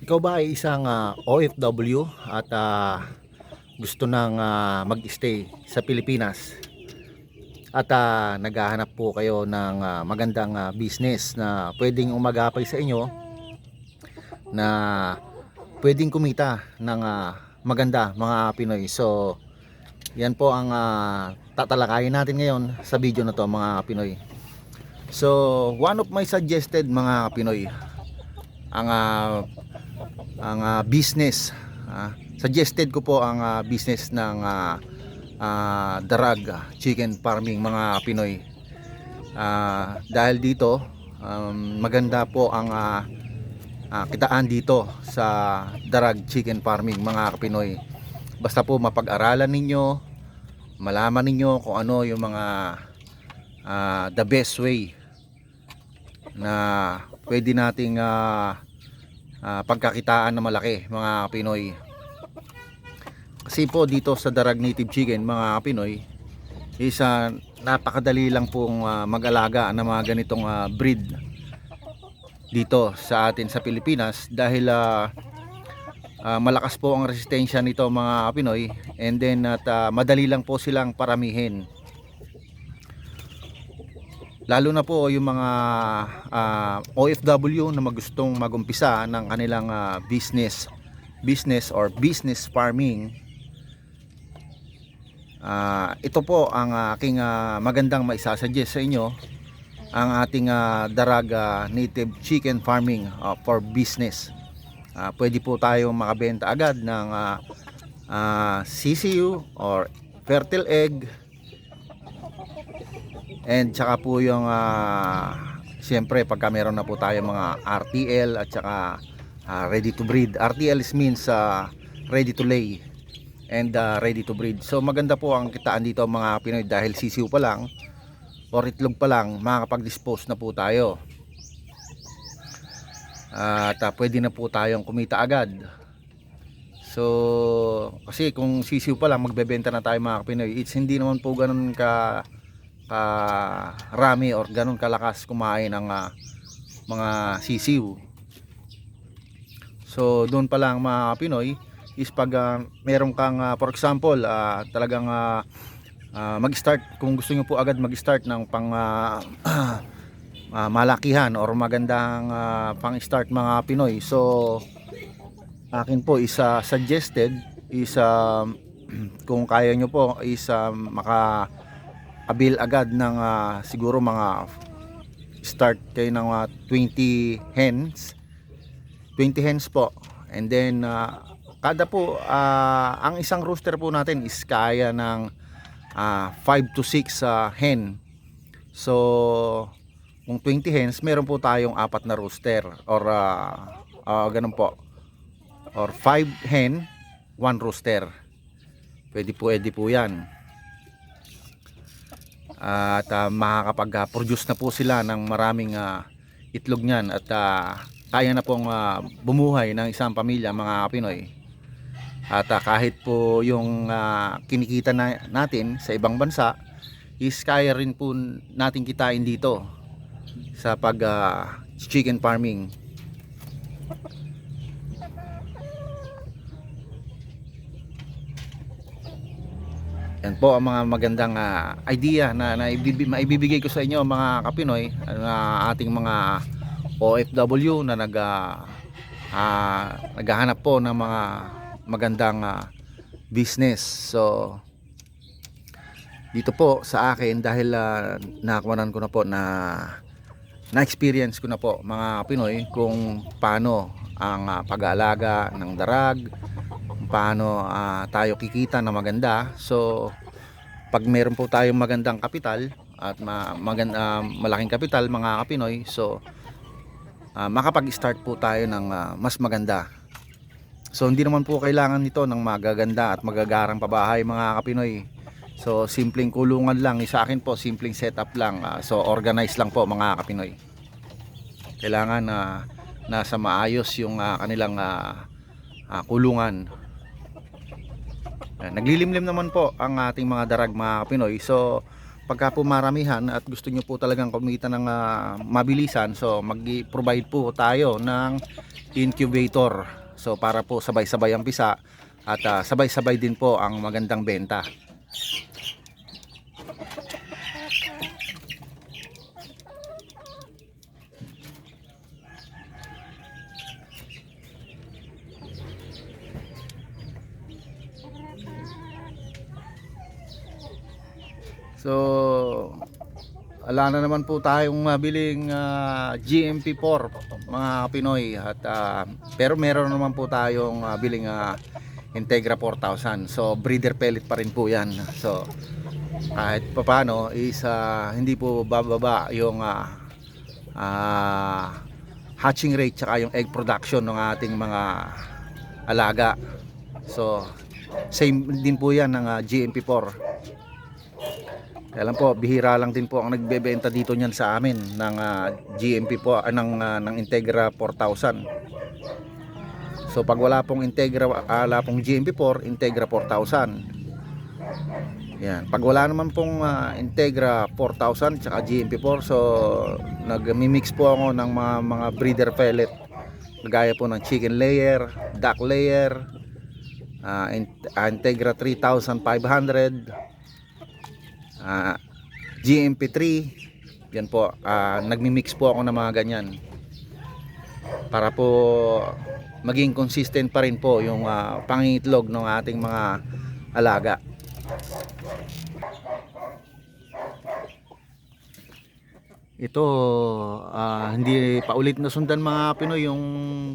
Ikaw ba ay isang ah, OFW at ah, gusto nang ah, mag-stay sa Pilipinas? At ah, naghahanap po kayo ng ah, magandang ah, business na pwedeng umagapay sa inyo na pwedeng kumita ng ah, maganda mga Pinoy. So, yan po ang ah, tatalakayin natin ngayon sa video na to mga Pinoy. So, one of my suggested mga Pinoy ang ah, ang ah, business. Ah, suggested ko po ang ah, business ng ah, ah, darag chicken farming mga Pinoy. Ah, dahil dito um, maganda po ang ah, ah, kitaan dito sa darag chicken farming mga Pinoy. Basta po mapag-aralan ninyo malaman ninyo kung ano yung mga ah, the best way na pwede nating ah, ah, pagkakitaan na malaki mga Pinoy. Kasi po dito sa Darag Native Chicken mga Pinoy is ah, napakadali lang pong ah, mag-alaga ng mga ganitong ah, breed dito sa atin sa Pilipinas dahil ah, ah, malakas po ang resistensya nito mga Pinoy. And then at ah, madali lang po silang paramihin lalo na po yung mga ah, OFW na magustong magumpisa ng kanilang ah, business business or business farming. Ah, ito po ang aking ah, magandang maisasuggest sa inyo ang ating ah, Daraga Native Chicken Farming ah, for business. Ah, pwede po tayo makabenta agad ng ah, ah, CCU or fertile egg and tsaka po yung ah, siyempre pagka meron na po tayo mga RTL at tsaka ah, ready to breed. RTL is means ah, ready to lay and ah, ready to breed. So maganda po ang kitaan dito mga Pinoy dahil sisiw pa lang or itlog pa lang makakapag-dispose na po tayo. At ah, pwede na po tayong kumita agad. So kasi kung sisiw pa lang magbebenta na tayo mga Pinoy. It's hindi naman po ganun ka karami or ganun kalakas kumain ng ah, mga sisiw. So doon pa lang mga Pinoy is pag ah, meron kang ah, for example ah, talagang ah, ah, mag-start kung gusto nyo po agad mag-start ng pang ah, ah, malakihan or magandang ah, pang-start mga Pinoy. So akin po is ah, suggested is ah, kung kaya nyo po is ah, maka abil agad ng ah, siguro mga start kayo ng mga 20 hens. 20 hens po. And then ah, kada po ah, ang isang rooster po natin is kaya ng ah, 5 to 6 ah, hen. So kung 20 hens meron po tayong apat na rooster or ah, ah, ganun po. Or 5 hen 1 rooster. Pwede po pwede po yan at ah, makakapag-produce na po sila ng maraming ah, itlog niyan. At ah, kaya na pong ah, bumuhay ng isang pamilya mga Pinoy. At ah, kahit po yung ah, kinikita na, natin sa ibang bansa is kaya rin po natin kitain dito sa pag ah, chicken farming Yan po ang mga magandang ah, idea na, na ibibi- maibibigay ko sa inyo mga kapinoy na ating mga OFW na nag ah, ah, naghahanap po ng mga magandang ah, business. So dito po sa akin dahil uh, nakakuhanan ko na po na na-experience ko na po mga Pinoy kung paano ang ah, pag-aalaga ng darag, paano ah, tayo kikita na maganda. So pag meron po tayong magandang kapital at ma magan- ah, malaking kapital mga Kapinoy, so ah, makapag-start po tayo ng ah, mas maganda. So hindi naman po kailangan nito ng magaganda at magagarang pabahay mga Kapinoy. So simpleng kulungan lang, sa akin po simpleng setup lang. Ah, so organize lang po mga Kapinoy. Kailangan na nasa maayos yung ah, kanilang ah, ah, kulungan. Naglilimlim naman po ang ating mga darag mga Pinoy. So pagka po maramihan at gusto nyo po talagang kumita ng ah, mabilisan, so mag-provide po tayo ng incubator. So para po sabay-sabay ang pisa at ah, sabay-sabay din po ang magandang benta. So, ala na naman po tayong mabiling ah, GMP4 mga Pinoy at ah, pero meron naman po tayong ah, biling ah, Integra 4000. So, breeder pellet pa rin po 'yan. So, kahit papaano is ah, hindi po bababa yung ah, ah, hatching rate tsaka yung egg production ng ating mga alaga. So, same din po 'yan ng ah, GMP4. Lang po, bihira lang din po ang nagbebenta dito niyan sa amin ng ah, GMP po, ah, ng, ah, ng Integra 4000. So pag wala pong Integra, wala pong GMP4, Integra 4000. Yan. Pag wala naman pong ah, Integra 4000 tsaka GMP4, so nagmi-mix po ako ng mga, mga breeder pellet. Gaya po ng chicken layer, duck layer, ah, Integra 3500, Ah, GMP3 yan po. Ah, nagmi-mix po ako ng mga ganyan. Para po maging consistent pa rin po yung ah, pangingitlog ng ating mga alaga. Ito ah, hindi pa ulit na sundan mga Pinoy yung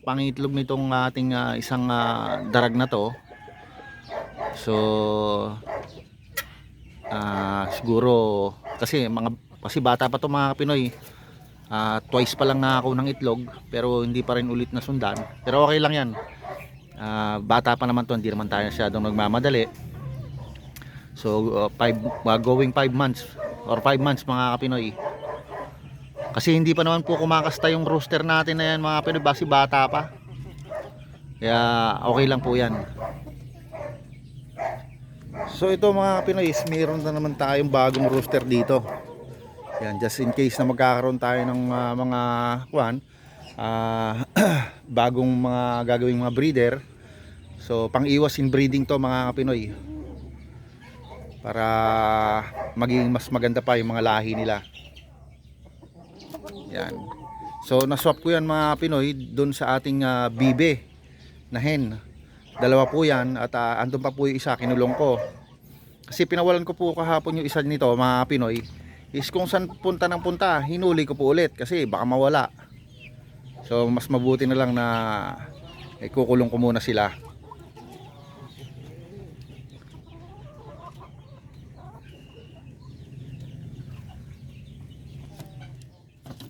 pangitlog nitong ating ah, isang ah, darag na to. So Ah, siguro kasi mga kasi bata pa to mga Pinoy. Ah, twice pa lang na ako ng itlog pero hindi pa rin ulit na sundan. Pero okay lang 'yan. Ah, bata pa naman to, hindi naman tayo masyadong nagmamadali. So, uh, five, uh, going 5 months or 5 months mga Pinoy. Kasi hindi pa naman po kumakasta yung rooster natin na yan mga Pinoy basi bata pa. Kaya okay lang po 'yan. So ito mga Pinoy, mayroon na naman tayong bagong rooster dito. Yan, just in case na magkakaroon tayo ng ah, mga kuan, ah, bagong mga gagawing mga breeder. So pang-iwas in breeding to mga Pinoy. Para maging mas maganda pa yung mga lahi nila. Yan. So naswap ko yan mga Pinoy doon sa ating ah, bibe na hen. Dalawa po yan at uh, andun pa po yung isa kinulong ko. Kasi pinawalan ko po kahapon yung isa nito mga Pinoy is kung saan punta ng punta hinuli ko po ulit kasi baka mawala. So mas mabuti na lang na ikukulong ko muna sila.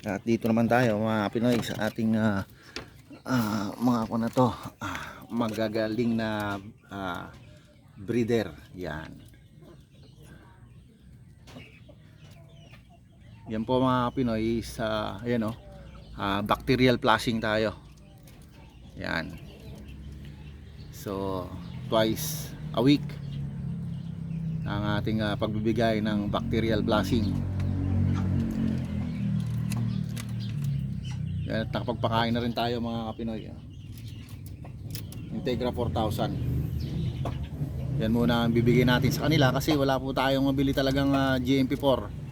At dito naman tayo mga Pinoy sa ating ah, ah, mga ako na to ah, magagaling na ah, breeder yan yan po mga Pinoy sa ayan oh, ah, bacterial flushing tayo. Yan. So twice a week ang ating ah, pagbibigay ng bacterial flushing. Yan at nakapagpakain na rin tayo mga Pinoy. Integra 4000 yan muna ang bibigay natin sa kanila kasi wala po tayong mabili talagang ah, GMP4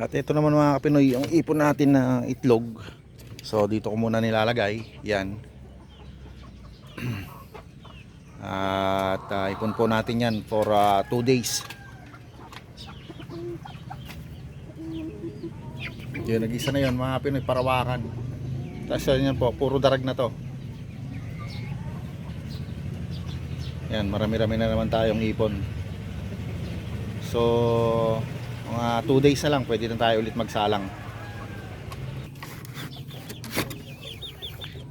At ito naman mga kapinoy, ang ipon natin na itlog. So dito ko muna nilalagay. Yan. At uh, ipon po natin yan for 2 days. Yun, nag-isa na yun mga kapinoy, parawakan. Tapos yan po, puro darag na to. Yan, marami-rami na naman tayong ipon. So, mga 2 days na lang, pwede na tayo ulit magsalang.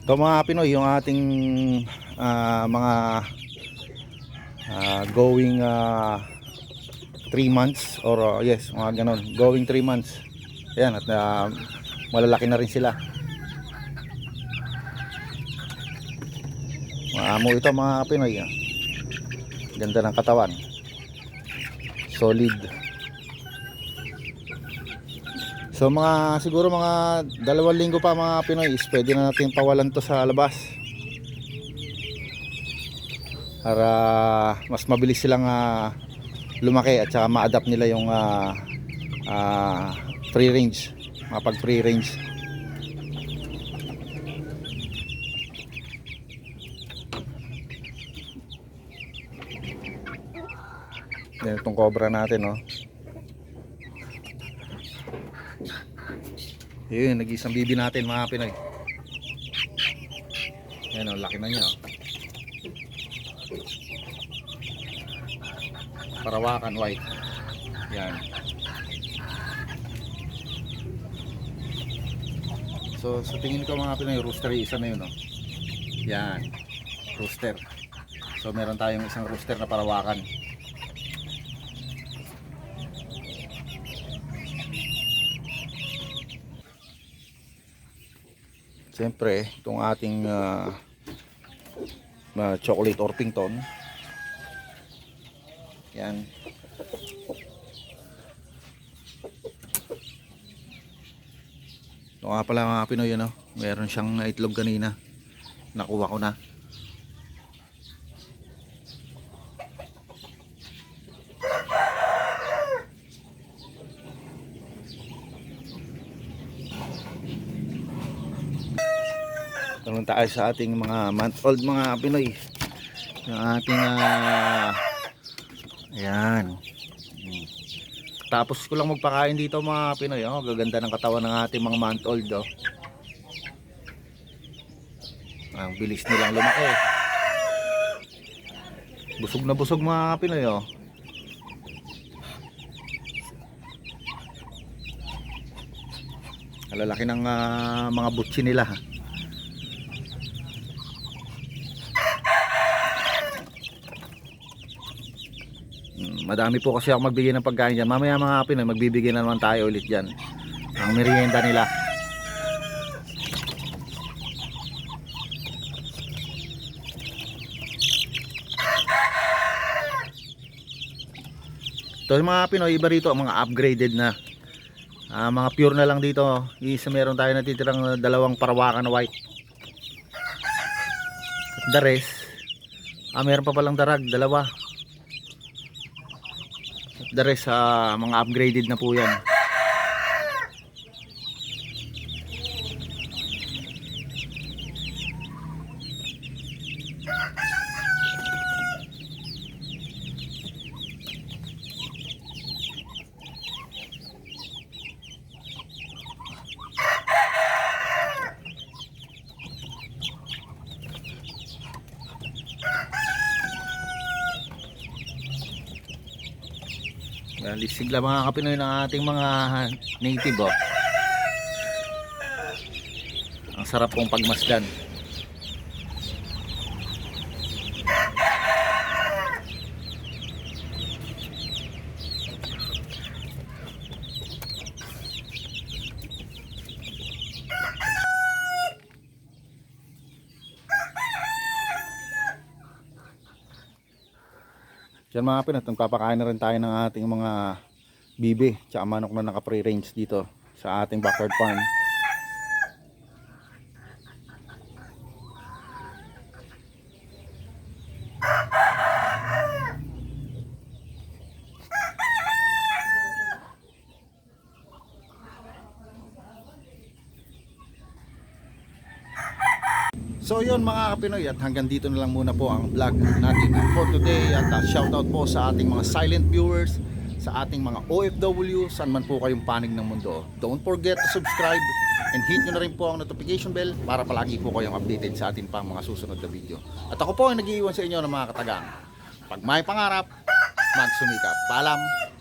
Ito mga Pinoy, yung ating ah, mga ah, going 3 months or ah, yes, mga ganon, going 3 months. Ayan, at ah, malalaki na rin sila. Maamo ito mga Pinoy. ah. Ganda ng katawan. Solid. So mga siguro mga dalawang linggo pa mga Pinoy is pwede na natin pawalan to sa labas. Para mas mabilis silang ah, lumaki at saka ma-adapt nila yung ah, ah, free range, mapag free range. Yan itong cobra natin, no. Yun, nag-isang bibi natin mga Pinoy. Yan, oh, laki na niya. Oh. Parawakan white. Yan. So, sa tingin ko mga Pinoy, rooster isa na yun, oh. Yan. Rooster. So, meron tayong isang rooster na parawakan. Siyempre, itong ating ah, ah, chocolate Orpington. Yan. Ito nga pala mga Pinoy, ano? meron siyang itlog kanina. Nakuha ko na. Tayo sa ating mga month old mga Pinoy. Yung ating ah, ayan. Tapos ko lang magpakain dito mga Pinoy. Oh. Gaganda ng katawan ng ating mga month old. Oh. Ang bilis nilang lumaki. Busog na busog mga Pinoy. Oh. Alalaki ng ah, mga butsi nila. ha. Madami po kasi ako magbigay ng pagkain dyan. Mamaya mga Pinoy, magbibigay na naman tayo ulit dyan. Ang merienda nila. Ito mga Pinoy, iba rito, mga upgraded na. Ah, mga pure na lang dito. Isa meron tayo natitirang dalawang parawakan na white. At the rest, ah, meron pa palang darag, dalawa. The rest, ah, mga upgraded na po yan. Bali, sigla mga kapinoy ng ating mga native oh. Ang sarap pong pagmasdan. Diyan mga pinat, papakain na rin tayo ng ating mga bibi tsaka manok na naka-free range dito sa ating backyard farm. So kapinoy at hanggang dito na lang muna po ang vlog natin for today at uh, shoutout po sa ating mga silent viewers sa ating mga OFW saan man po kayong panig ng mundo. Don't forget to subscribe and hit nyo na rin po ang notification bell para palagi po kayong updated sa ating pang mga susunod na video. At ako po ay nag-iiwan sa inyo ng mga katagang. Pag may pangarap, magsumikap. Paalam.